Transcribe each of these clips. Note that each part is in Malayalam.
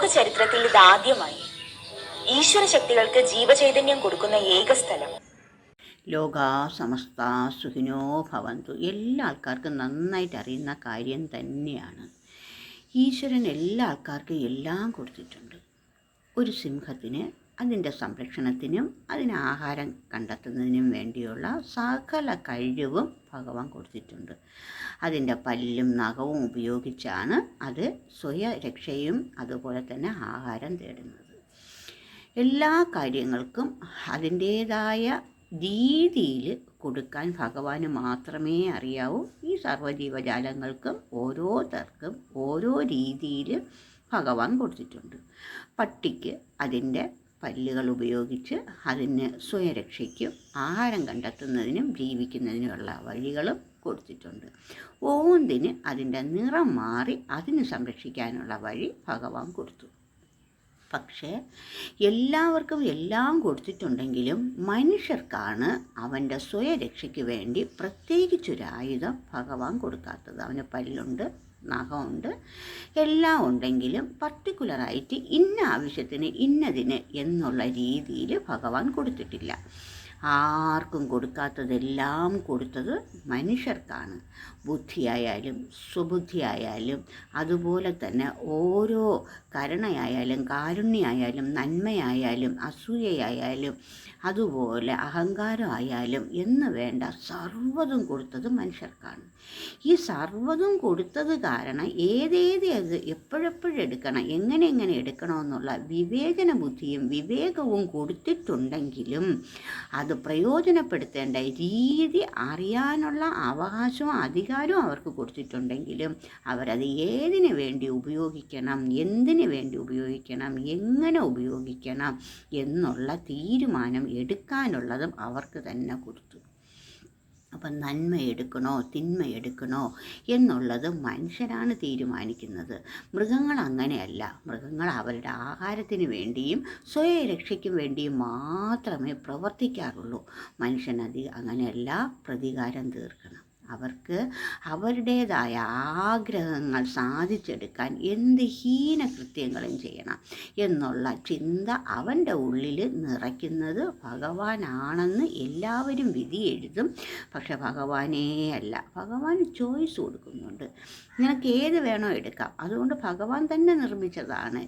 ലോക ചരിത്രത്തിൽ ഇതാദ്യമായി ഈശ്വര ശക്തികൾക്ക് ജീവചൈതന്യം കൊടുക്കുന്ന ഏക സ്ഥലം. ലോക സമസ്ത സുഖിനോ ഭവന്തു. എല്ലാ ആൾക്കാർക്കും നന്നായിട്ട് അറിയുന്ന കാര്യം തന്നെയാണ്. ഈശ്വരൻ എല്ലാ ആൾക്കാർക്കും എല്ലാം കൊടുത്തിട്ടുണ്ട്. ഒരു സിംഹത്തിന് അതിന്റെ സംരക്ഷണത്തിനും അതിന് ആഹാരം കണ്ടെത്തുന്നതിനും വേണ്ടിയുള്ള സകല കഴിവും ഭഗവാൻ കൊടുത്തിട്ടുണ്ട്. അതിന്റെ പല്ലും നഖവും ഉപയോഗിച്ചാണ് അത് സ്വയരക്ഷയും അതുപോലെ തന്നെ ആഹാരം തേടുന്നത്. എല്ലാ കാര്യങ്ങൾക്കും അതിന്റേതായ രീതിയിൽ കൊടുക്കാൻ ഭഗവാന് മാത്രമേ അറിയാവൂ. ഈ സർവജീവജാലങ്ങൾക്കും ഓരോരുത്തർക്കും ഓരോ രീതിയിൽ ഭഗവാൻ കൊടുത്തിട്ടുണ്ട്. പട്ടിക്ക് അതിന്റെ പല്ലുകൾ ഉപയോഗിച്ച് അതിന് സ്വയരക്ഷയ്ക്കും ആഹാരം കണ്ടെത്തുന്നതിനും ജീവിക്കുന്നതിനുമുള്ള വഴികളും കൊടുത്തിട്ടുണ്ട്. ഓന്തിന് അതിന്റെ നിറം മാറി അതിന് സംരക്ഷിക്കാനുള്ള വഴി ഭഗവാൻ കൊടുത്തു. പക്ഷേ എല്ലാവർക്കും എല്ലാം കൊടുത്തിട്ടുണ്ടെങ്കിലും മനുഷ്യർക്കാണ് അവന്റെ സ്വയരക്ഷയ്ക്ക് വേണ്ടി പ്രത്യേകിച്ചൊരു ആയുധം ഭഗവാൻ കൊടുക്കാത്തത്. അവന് പല്ലുണ്ട് നഖമുണ്ട്. എല്ലാം ഉണ്ടെങ്കിലും പർട്ടിക്കുലറായിട്ട് ഇന്ന ആവശ്യത്തിന് ഇന്നതിന് എന്നുള്ള രീതിയിൽ ഭഗവാൻ കൊടുത്തിട്ടില്ല. ആർക്കും കൊടുക്കാത്തതെല്ലാം കൊടുത്തത് മനുഷ്യർക്കാണ്. ബുദ്ധിയായാലും സുബുദ്ധിയായാലും അതുപോലെ തന്നെ ഓരോ കരുണയായാലും കാരുണ്യായാലും നന്മയായാലും അസൂയയായാലും അതുപോലെ അഹങ്കാരമായാലും എന്ന് വേണ്ട സർവതും കൊടുത്തത് മനുഷ്യർക്കാണ്. ഈ സർവതും കൊടുത്തത് കാരണം ഏതേത് അത് എപ്പോഴെപ്പോഴെടുക്കണം എങ്ങനെ എങ്ങനെ എടുക്കണമെന്നുള്ള വിവേചന ബുദ്ധിയും വിവേകവും കൊടുത്തിട്ടുണ്ടെങ്കിലും അത് പ്രയോജനപ്പെടുത്തേണ്ട രീതി അറിയാനുള്ള അവകാശവും അധികാരവും അവർക്ക് കൊടുത്തിട്ടുണ്ടെങ്കിലും അവരത് ഏതിനു വേണ്ടി ഉപയോഗിക്കണം എന്തിനു വേണ്ടി ഉപയോഗിക്കണം എങ്ങനെ ഉപയോഗിക്കണം എന്നുള്ള തീരുമാനം എടുക്കാനുള്ളതും അവർക്ക് തന്നെ കൊടുത്തു. അപ്പം നന്മ എടുക്കണോ തിന്മ എടുക്കണോ എന്നുള്ളത് മനുഷ്യരാണ് തീരുമാനിക്കുന്നത്. മൃഗങ്ങൾ അങ്ങനെയല്ല. മൃഗങ്ങൾ അവരുടെ ആഹാരത്തിന് വേണ്ടിയും സ്വയരക്ഷയ്ക്കും വേണ്ടിയും മാത്രമേ പ്രവർത്തിക്കാറുള്ളൂ. മനുഷ്യനതി അങ്ങനെയല്ല പ്രതികാരം തീർക്കണം. അവർക്ക് അവരുടേതായ ആഗ്രഹങ്ങൾ സാധിച്ചെടുക്കാൻ എന്ത് ഹീനകൃത്യങ്ങളും ചെയ്യണം എന്നുള്ള ചിന്ത അവന്റെ ഉള്ളിൽ നിറയ്ക്കുന്നത് ഭഗവാനാണെന്ന് എല്ലാവരും വിധി എഴുതും. പക്ഷെ ഭഗവാനേ അല്ല. ഭഗവാൻ ചോയ്സ് കൊടുക്കുന്നുണ്ട്. നിനക്ക് ഏത് വേണോ എടുക്കാം. അതുകൊണ്ട് ഭഗവാൻ തന്നെ നിർമ്മിച്ചതാണ്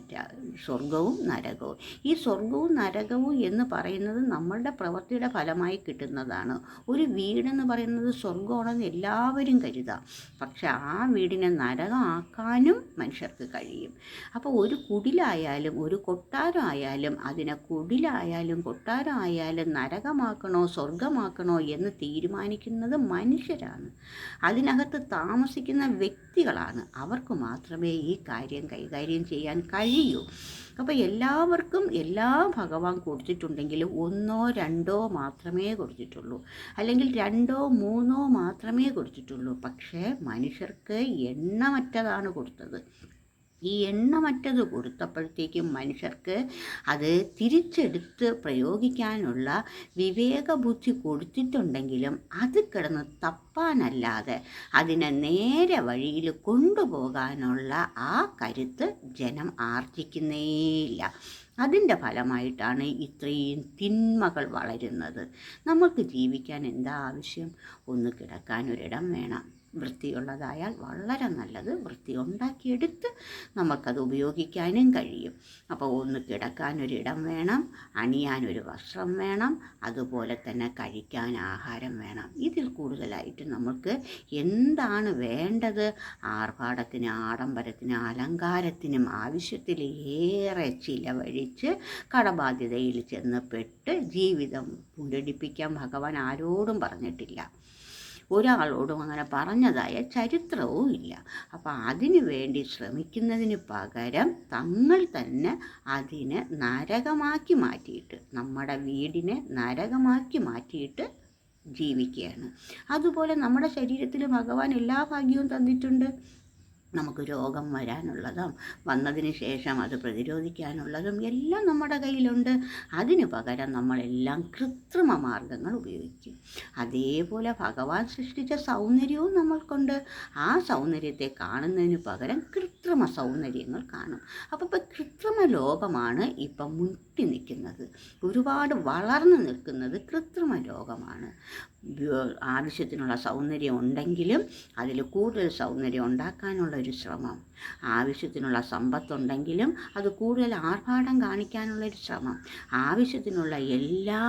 സ്വർഗവും നരകവും. ഈ സ്വർഗവും നരകവും എന്ന് പറയുന്നത് നമ്മളുടെ പ്രവൃത്തിയുടെ ഫലമായി കിട്ടുന്നതാണ്. ഒരു വീടെന്ന് പറയുന്നത് സ്വർഗമാണെന്ന് എല്ലാവരും കരുതാം. പക്ഷെ ആ വീടിനെ നരകമാക്കാനും മനുഷ്യർക്ക് കഴിയും. അപ്പോൾ ഒരു കുടിലായാലും ഒരു കൊട്ടാരമായാലും അതിനെ കുടിലായാലും കൊട്ടാരമായാലും നരകമാക്കണോ സ്വർഗമാക്കണോ എന്ന് തീരുമാനിക്കുന്നത് മനുഷ്യരാണ്. അതിനകത്ത് താമസിക്കുന്ന വ്യക്തികളാണ്. അവർക്ക് മാത്രമേ ഈ കാര്യം കൈകാര്യം ചെയ്യാൻ കഴിയൂ. അപ്പോൾ എല്ലാവർക്കും എല്ലാ ഭഗവാൻ കൊടുത്തിട്ടുണ്ടെങ്കിലും ഒന്നോ രണ്ടോ മാത്രമേ കൊടുത്തിട്ടുള്ളൂ. അല്ലെങ്കിൽ രണ്ടോ മൂന്നോ മാത്രമേ കൊടുത്തിട്ടുള്ളൂ പക്ഷേ മനുഷ്യർക്ക് എണ്ണമറ്റതാണ് കൊടുത്തത്. ഈ എണ്ണമറ്റത് കൊടുത്തപ്പോഴത്തേക്കും മനുഷ്യർക്ക് അത് തിരിച്ചെടുത്ത് പ്രയോഗിക്കാനുള്ള വിവേകബുദ്ധി കൊടുത്തിട്ടുണ്ടെങ്കിലും അത് കിടന്ന് തപ്പാനല്ലാതെ അതിനെ നേരെ വഴിയിൽ കൊണ്ടുപോകാനുള്ള ആ കരുത്ത് ജനം ആർജിക്കുന്നേയില്ല. അതിന്റെ ഫലമായിട്ടാണ് ഇത്രയും തിന്മകൾ വളരുന്നത്. നമുക്ക് ജീവിക്കാൻ എന്താ ആവശ്യം? ഒന്ന് കിടക്കാൻ ഒരിടം വേണം. വൃത്തിയുള്ളതായാൽ വളരെ നല്ലത് വൃത്തി ഉണ്ടാക്കിയെടുത്ത് നമുക്കത് ഉപയോഗിക്കാനും കഴിയും. അപ്പോൾ ഒന്ന് കിടക്കാനൊരിടം വേണം അണിയാനൊരു വസ്ത്രം വേണം അതുപോലെ തന്നെ കഴിക്കാൻ ആഹാരം വേണം. ഇതിൽ കൂടുതലായിട്ട് നമുക്ക് എന്താണ് വേണ്ടത്? ആർഭാടത്തിന് ആഡംബരത്തിന് അലങ്കാരത്തിനും ആവശ്യത്തിൽ ഏറെ ചിലവഴിച്ച് കടബാധ്യതയിൽ ചെന്ന് പെട്ട് ജീവിതം പുനരടിപ്പിക്കാൻ ഭഗവാൻ ആരോടും പറഞ്ഞിട്ടില്ല. ഒരാളോടും അങ്ങനെ പറഞ്ഞതായ ചരിത്രവും ഇല്ല. അപ്പോൾ അതിനു വേണ്ടി ശ്രമിക്കുന്നതിന് പകരം തങ്ങൾ തന്നെ അതിനെ നരകമാക്കി മാറ്റിയിട്ട് നമ്മുടെ വീടിനെ നരകമാക്കി മാറ്റിയിട്ട് ജീവിക്കുകയാണ്. അതുപോലെ നമ്മുടെ ശരീരത്തിൽ ഭഗവാൻ എല്ലാ ഭാഗ്യവും തന്നിട്ടുണ്ട്. നമുക്ക് രോഗം വരാനുള്ളതും വന്നതിന് ശേഷം അത് പ്രതിരോധിക്കാനുള്ളതും എല്ലാം നമ്മുടെ കയ്യിലുണ്ട്. അതിന് പകരം നമ്മളെല്ലാം കൃത്രിമ മാർഗങ്ങൾ ഉപയോഗിക്കും. അതേപോലെ ഭഗവാൻ സൃഷ്ടിച്ച സൗന്ദര്യവും നമ്മൾക്കുണ്ട്. ആ സൗന്ദര്യത്തെ കാണുന്നതിന് പകരം കൃത്രിമ സൗന്ദര്യങ്ങൾ കാണും. അപ്പോൾ ഇപ്പം കൃത്രിമ ലോകമാണ് ഇപ്പം മുട്ടി നിൽക്കുന്നത്. ഒരുപാട് വളർന്നു നിൽക്കുന്നത് കൃത്രിമ ലോകമാണ്. ആവശ്യത്തിനുള്ള സൗന്ദര്യം ഉണ്ടെങ്കിലും അതിൽ കൂടുതൽ സൗന്ദര്യം ഉണ്ടാക്കാനുള്ള ഒരു ശ്രമം. ആവശ്യത്തിനുള്ള സമ്പത്തുണ്ടെങ്കിലും അത് കൂടുതൽ ആർഭാടം കാണിക്കാനുള്ളൊരു ശ്രമം. ആവശ്യത്തിനുള്ള എല്ലാ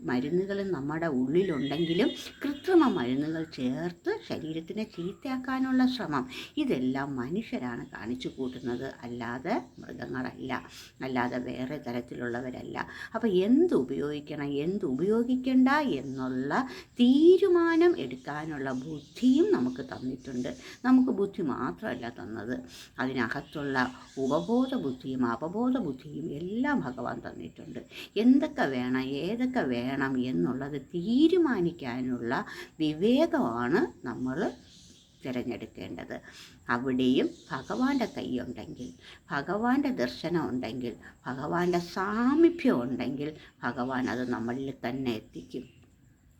മരുന്നുകളും നമ്മുടെ ഉള്ളിലുണ്ടെങ്കിലും കൃത്രിമ മരുന്നുകൾ ചേർത്ത് ശരീരത്തിനെ ചീത്തയാക്കാനുള്ള ശ്രമം. ഇതെല്ലാം മനുഷ്യരാണ് കാണിച്ചു കൂട്ടുന്നത്. അല്ലാതെ മൃഗങ്ങളല്ല. അല്ലാതെ വേറെ തരത്തിലുള്ളവരല്ല. അപ്പോൾ എന്ത് ഉപയോഗിക്കണം? എന്ത് ഉപയോഗിക്കേണ്ട? എന്നുള്ള തീരുമാനം എടുക്കാനുള്ള ബുദ്ധിയും നമുക്ക് തന്നിട്ടുണ്ട്. നമുക്ക് ബുദ്ധി മാത്രമല്ല തന്നത്. അതിനകത്തുള്ള ഉപബോധ ബുദ്ധിയും അപബോധ ബുദ്ധിയും എല്ലാം ഭഗവാൻ തന്നിട്ടുണ്ട്. എന്തൊക്കെ വേണം ഏതൊക്കെ വേണം എന്നുള്ളത് തീരുമാനിക്കാനുള്ള വിവേകമാണ് നമ്മൾ തിരഞ്ഞെടുക്കേണ്ടത്. അവിടെയും ഭഗവാന്റെ കൈയുണ്ടെങ്കിൽ ഭഗവാന്റെ ദർശനം ഉണ്ടെങ്കിൽ ഭഗവാന്റെ സാമീപ്യം ഉണ്ടെങ്കിൽ ഭഗവാൻ അത് നമ്മളിൽ തന്നെ എത്തിക്കും.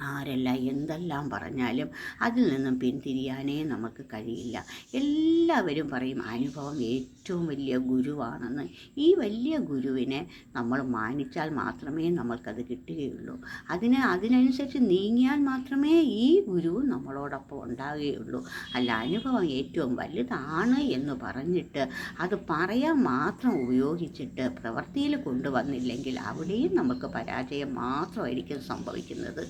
ആരെല്ലാം എന്തെല്ലാം പറഞ്ഞാലും അതിൽ നിന്നും പിന്തിരിയാനേ നമുക്ക് കഴിയില്ല. എല്ലാവരും പറയും അനുഭവം ഏറ്റവും വലിയ ഗുരുവാണെന്ന്. ഈ വലിയ ഗുരുവിനെ നമ്മൾ മാനിച്ചാൽ മാത്രമേ നമ്മൾക്കത് കിട്ടുകയുള്ളൂ. അതിന് അതിനനുസരിച്ച് നീങ്ങിയാൽ മാത്രമേ ഈ ഗുരു നമ്മളോടൊപ്പം ഉണ്ടാകുകയുള്ളൂ. അല്ല അനുഭവം ഏറ്റവും വലുതാണ് എന്ന് പറഞ്ഞിട്ട് അത് പറയാൻ മാത്രം ഉപയോഗിച്ചിട്ട് പ്രവൃത്തിയിൽ കൊണ്ടുവന്നില്ലെങ്കിൽ അവിടെയും നമുക്ക് പരാജയം മാത്രമായിരിക്കും സംഭവിക്കുന്നത്.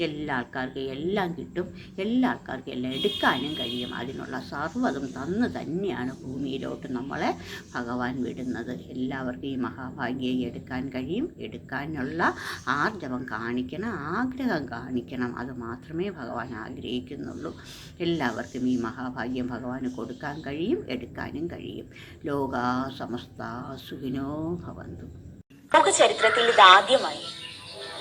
എല്ലാ ആൾക്കാർക്കും എല്ലാം കിട്ടും. എല്ലാ ആൾക്കാർക്കും എല്ലാം എടുക്കാനും കഴിയും. അതിനുള്ള സർവതും തന്ന് തന്നെയാണ് ഭൂമിയിലോട്ട് നമ്മളെ ഭഗവാൻ വിടുന്നത്. എല്ലാവർക്കും ഈ മഹാഭാഗ്യം എടുക്കാൻ കഴിയും. എടുക്കാനുള്ള ആർജവം കാണിക്കണം ആഗ്രഹം കാണിക്കണം. അത് മാത്രമേ ഭഗവാൻ ആഗ്രഹിക്കുന്നുള്ളൂ. എല്ലാവർക്കും ഈ മഹാഭാഗ്യം ഭഗവാന് കൊടുക്കാൻ കഴിയും എടുക്കാനും കഴിയും. ലോക സമസ്ത സുഖിനോ ഭവന്തു. ലോക ചരിത്രത്തിൽ ഇതാദ്യമായി